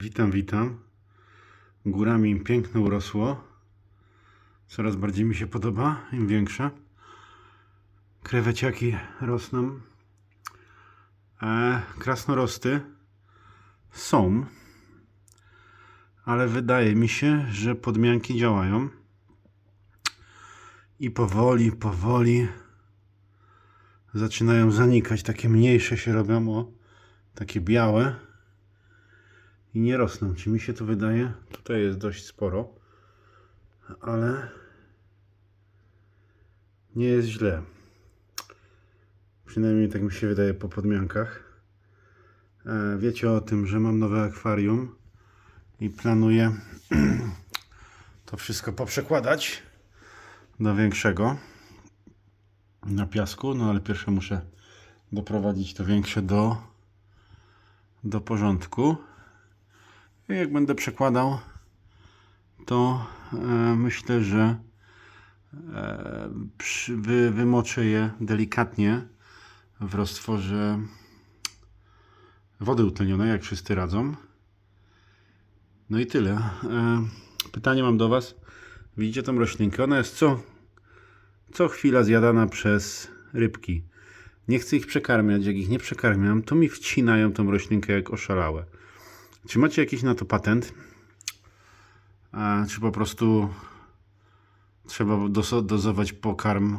Witam, witam. Górami im piękno urosło. Coraz bardziej mi się podoba, im większe. Kreweciaki rosną. E, krasnorosty są, ale wydaje mi się, że podmianki działają. I powoli, powoli zaczynają zanikać. Takie mniejsze się robią, o, takie białe i nie rosną. Czy mi się to wydaje? Tutaj jest dość sporo, ale nie jest źle. Przynajmniej tak mi się wydaje po podmiankach. E, Wiecie o tym, że mam nowe akwarium i planuję to wszystko poprzekładać do większego na piasku, no ale pierwsze muszę doprowadzić to większe do, do porządku. I jak będę przekładał, to e, myślę, że e, wymoczę je delikatnie w roztworze wody utlenionej, jak wszyscy radzą. No i tyle. E, pytanie mam do Was. Widzicie tą roślinkę? Ona jest co, co chwila zjadana przez rybki. Nie chcę ich przekarmiać. Jak ich nie przekarmiam, to mi wcinają tą roślinkę jak oszalałe. Czy macie jakiś na to patent? A, czy po prostu trzeba dozować pokarm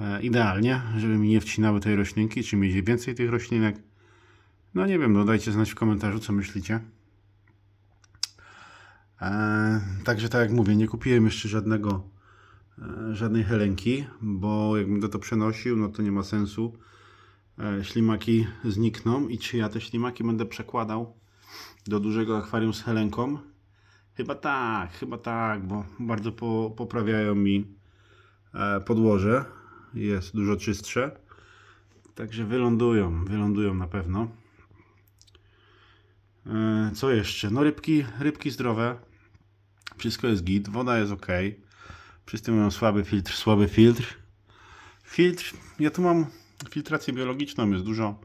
e, idealnie, żeby mi nie wcinały tej roślinki? Czy mieć więcej tych roślinek? No nie wiem, no dajcie znać w komentarzu, co myślicie. E, także tak jak mówię, nie kupiłem jeszcze żadnego, e, żadnej helenki, bo jak będę to przenosił, no to nie ma sensu ślimaki znikną i czy ja te ślimaki będę przekładał do dużego akwarium z helenką? Chyba tak, chyba tak, bo bardzo po, poprawiają mi e, podłoże. Jest dużo czystsze. Także wylądują, wylądują na pewno. E, co jeszcze? No rybki, rybki zdrowe. Wszystko jest git, woda jest ok. Wszyscy mają słaby filtr, słaby filtr. Filtr, ja tu mam filtrację biologiczną, jest dużo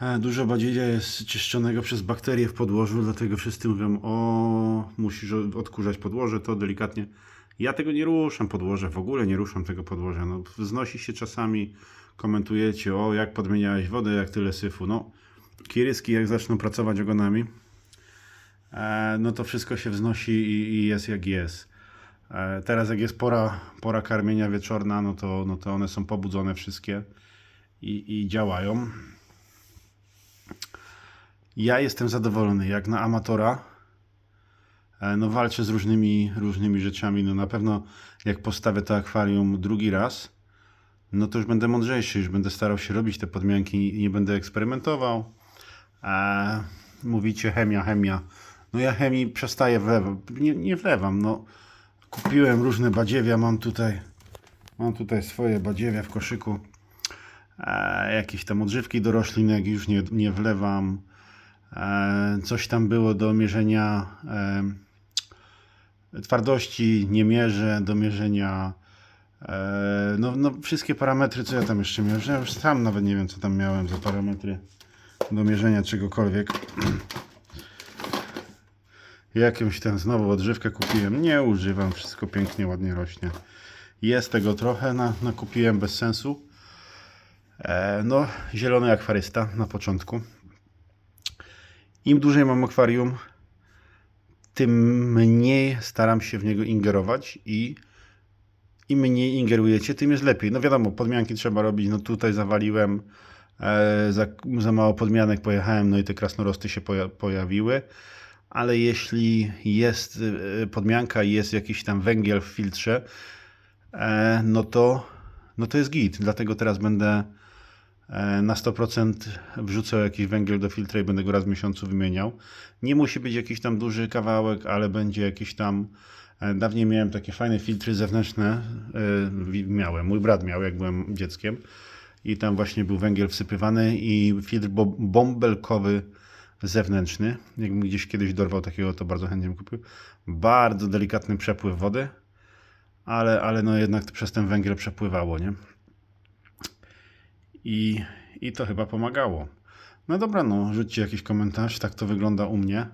e, dużo badzielia jest czyszczonego przez bakterie w podłożu, dlatego wszyscy mówią, o musisz odkurzać podłoże, to delikatnie. Ja tego nie ruszam podłoże, w ogóle nie ruszam tego podłoża. No, wznosi się czasami, komentujecie, o jak podmieniałeś wodę, jak tyle syfu. No, kieryski jak zaczną pracować ogonami, e, no to wszystko się wznosi i, i jest jak jest. E, Teraz jak jest pora, pora karmienia wieczorna, no to, no to one są pobudzone wszystkie i, i działają. Ja jestem zadowolony, jak na amatora. E, No walczę z różnymi, różnymi rzeczami. No na pewno jak postawię to akwarium drugi raz, no to już będę mądrzejszy, już będę starał się robić te podmianki i nie będę eksperymentował. E, mówicie chemia, chemia. No ja chemii przestaję wlewać. Nie, nie wlewam, no. Kupiłem różne badziewia, mam tutaj, mam tutaj swoje badziewia w koszyku. E, jakieś tam odżywki do roślinek już nie, nie wlewam. E, coś tam było do mierzenia e, twardości, nie mierzę, do mierzenia e, no, no wszystkie parametry, co ja tam jeszcze. Ja już sam nawet nie wiem, co tam miałem za parametry do mierzenia czegokolwiek. Jakąś tam znowu odżywkę kupiłem. Nie używam, wszystko pięknie, ładnie rośnie. Jest tego trochę, na, nakupiłem bez sensu. E, no, zielony akwarysta na początku. Im dłużej mam akwarium, tym mniej staram się w niego ingerować i im mniej ingerujecie, tym jest lepiej. No wiadomo, podmianki trzeba robić. No tutaj zawaliłem e, za, za mało podmianek, pojechałem, no i te krasnorosty się poja pojawiły. Ale jeśli jest e, podmianka i jest jakiś tam węgiel w filtrze, e, no to, no to jest git. Dlatego teraz będę e, na 100% wrzucał jakiś węgiel do filtra i będę go raz w miesiącu wymieniał. Nie musi być jakiś tam duży kawałek, ale będzie jakiś tam. e, Dawniej miałem takie fajne filtry zewnętrzne. Miałem, mój brat miał, jak byłem dzieckiem. I tam właśnie był węgiel wsypywany i filtr bąbelkowy zewnętrzny. Jakbym gdzieś kiedyś dorwał takiego, to bardzo chętnie bym kupił. Bardzo delikatny przepływ wody, ale, ale no jednak przez ten węgiel przepływało, nie? I, I to chyba pomagało. No dobra, no rzućcie jakiś komentarz, tak to wygląda u mnie.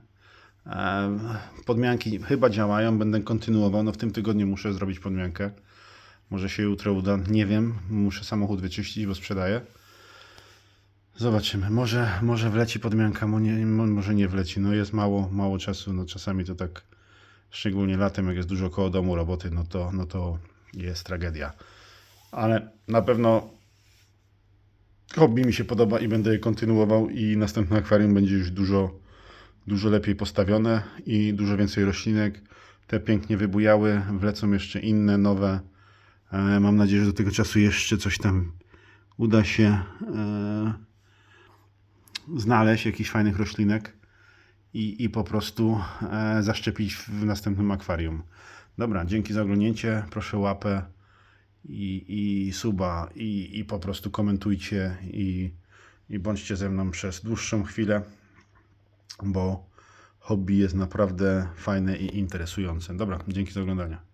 E, Podmianki chyba działają, będę kontynuował. No w tym tygodniu muszę zrobić podmiankę. Może się jutro uda, nie wiem. Muszę samochód wyczyścić, bo sprzedaję. Zobaczymy. Może, może wleci podmianka, może nie wleci. No jest mało, mało czasu. No czasami to tak, szczególnie latem, jak jest dużo koło domu roboty, no to, no to jest tragedia. Ale na pewno hobby mi się podoba i będę je kontynuował i następne akwarium będzie już dużo, dużo lepiej postawione i dużo więcej roślinek. Te pięknie wybujały, wlecą jeszcze inne, nowe. E, Mam nadzieję, że do tego czasu jeszcze coś tam uda się e, znaleźć, jakichś fajnych roślinek i, i po prostu e, zaszczepić w następnym akwarium. Dobra, dzięki za oglądnięcie. Proszę łapę i, i suba i, i po prostu komentujcie i, i bądźcie ze mną przez dłuższą chwilę, bo hobby jest naprawdę fajne i interesujące. Dobra, dzięki za oglądanie.